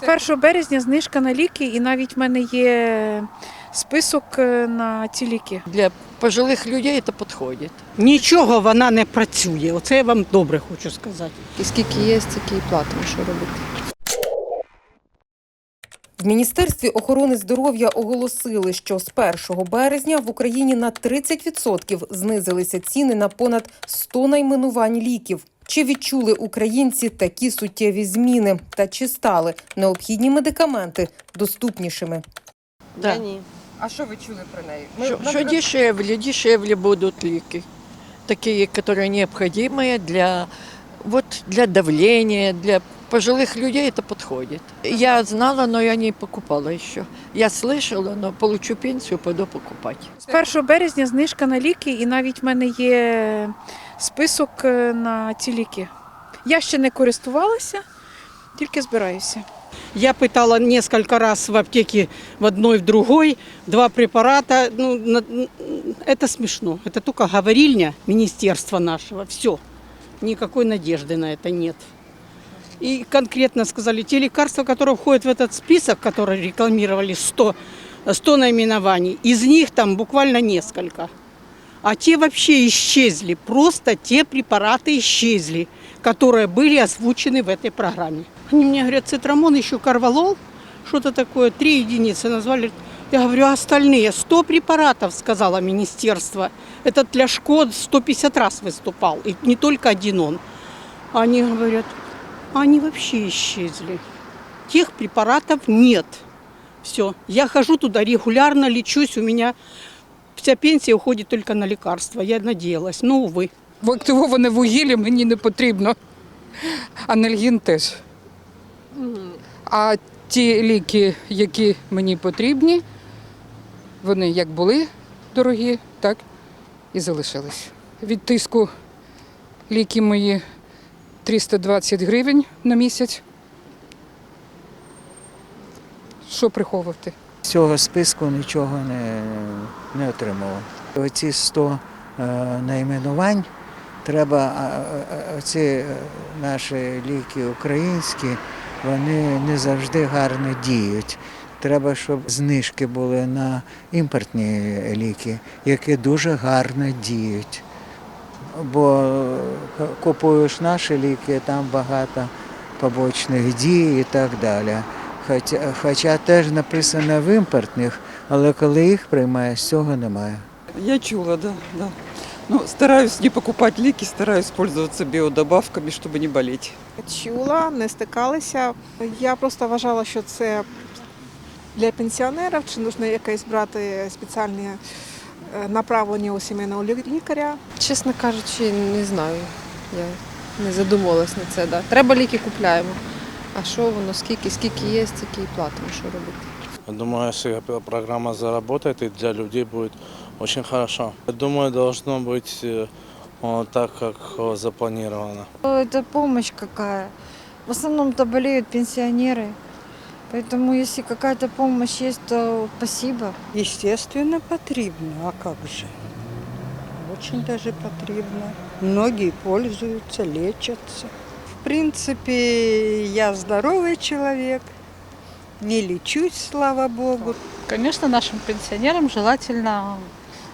З 1 березня знижка на ліки, і навіть в мене є список е, на ці ліки. Для пожилих людей це підходить. Нічого вона не працює. Оце я вам добре хочу сказати. І скільки є, стільки і платимо, що робити. В Міністерстві охорони здоров'я оголосили, що з 1 березня в Україні на 30% знизилися ціни на понад 100 найменувань ліків. Чи відчули українці такі суттєві зміни та чи стали необхідні медикаменти доступнішими? Да. ні. А що ви чули про неї? Що, що дешевле, дешевле будуть ліки. Такі, які необхідні для, вот, для давления, для пожилих людей это подходит. Я знала, но я не покупала еще. Я слышала, но получу пенсию, пойду покупать. З 1 березня знижка на ліки, і навіть в мене є список е, на ці ліки. Я ще не користувалася, тільки збираюся. Я пытала несколько раз в аптеке в одной, в другой, два препарата. Ну, на- н- это смешно. Это только говорильня министерства нашего. Все. Никакой надежды на это нет. И конкретно сказали, те лекарства, которые входят в этот список, которые рекламировали 100, 100 наименований, из них там буквально несколько. А те вообще исчезли. Просто те препараты исчезли, которые были озвучены в этой программе. Они мне говорят, цитрамон, еще карвалол, что-то такое, три единицы назвали. Я говорю, а остальные 100 препаратов, сказала министерство. Этот Ляшко 150 раз выступал, и не только один он. Они говорят, «А они вообще исчезли. Тех препаратов нет. Все, я хожу туда регулярно, лечусь, у меня вся пенсия уходит только на лекарства. Я надеялась, но, увы. В активоване вугілля мені не потрібно. Анальгін теж. А ті ліки, які мені потрібні, вони як були дорогі, так і залишились. Від тиску ліки мої 320 гривень на місяць. Що приховувати? З цього списку нічого не, не отримував. Оці 100 е, найменувань треба, ці е, наші ліки українські, вони не завжди гарно діють. Треба, щоб знижки були на імпортні ліки, які дуже гарно діють. Бо е, купуєш наші ліки, там багато побочних дій і так далі. Хоча, хоча теж написано в імпортних, але коли їх приймаєш, цього немає. Я чула, да, да. Ну, стараюсь не покупать лики, стараюсь пользоваться биодобавками, чтобы не болеть. Чула, не стикалися. Я просто вважала, що це для пенсіонерів, чи потрібно якесь брати спеціальне е, направлення у сімейного лікаря. Чесно кажучи, не знаю. Я не задумувалась на це. Да. Треба ліки купляємо. А що воно, скільки, скільки є, стільки і платимо, що робити. Думаю, если эта программа заработает, и для людей будет очень хорошо. Я думаю, должно быть э, вот так, как э, запланировано. Это помощь какая. В основном-то болеют пенсионеры. Поэтому если какая-то помощь есть, то спасибо. Естественно, потрібно. А как же? Очень даже потрібно. Многие пользуются, лечатся. Принципе, я здоровый человек. Не лечусь, слава богу. Конечно, нашим пенсионерам желательно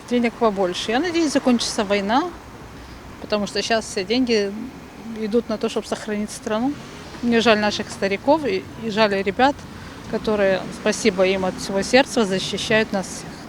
денег побольше. Я надеюсь, закончится война, потому что сейчас все деньги идут на то, чтобы сохранить страну. Мне жаль наших стариков и, и жаль ребят, которые, спасибо им от всего сердца, защищают нас всех.